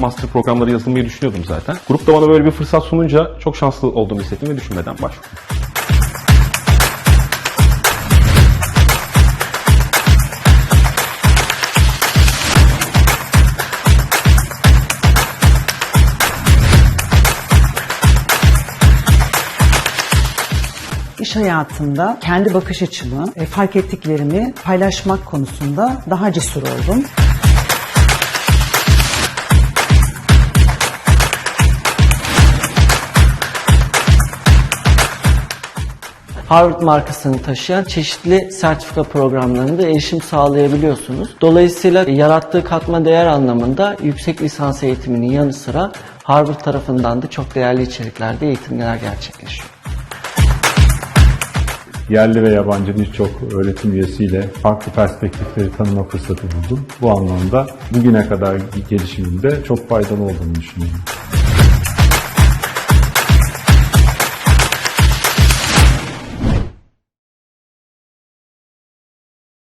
master programları yazılmayı düşünüyordum zaten. Grup da bana böyle bir fırsat sununca çok şanslı olduğumu hissettim ve düşünmeden başvurdum. İş hayatında kendi bakış açımı, fark ettiklerimi paylaşmak konusunda daha cesur oldum. Harvard markasını taşıyan çeşitli sertifika programlarında erişim sağlayabiliyorsunuz. Dolayısıyla yarattığı katma değer anlamında yüksek lisans eğitiminin yanı sıra Harvard tarafından da çok değerli içeriklerde eğitimler gerçekleşiyor. yerli ve yabancı birçok öğretim üyesiyle farklı perspektifleri tanıma fırsatı buldum. Bu anlamda bugüne kadar gelişimimde çok faydalı olduğunu düşünüyorum.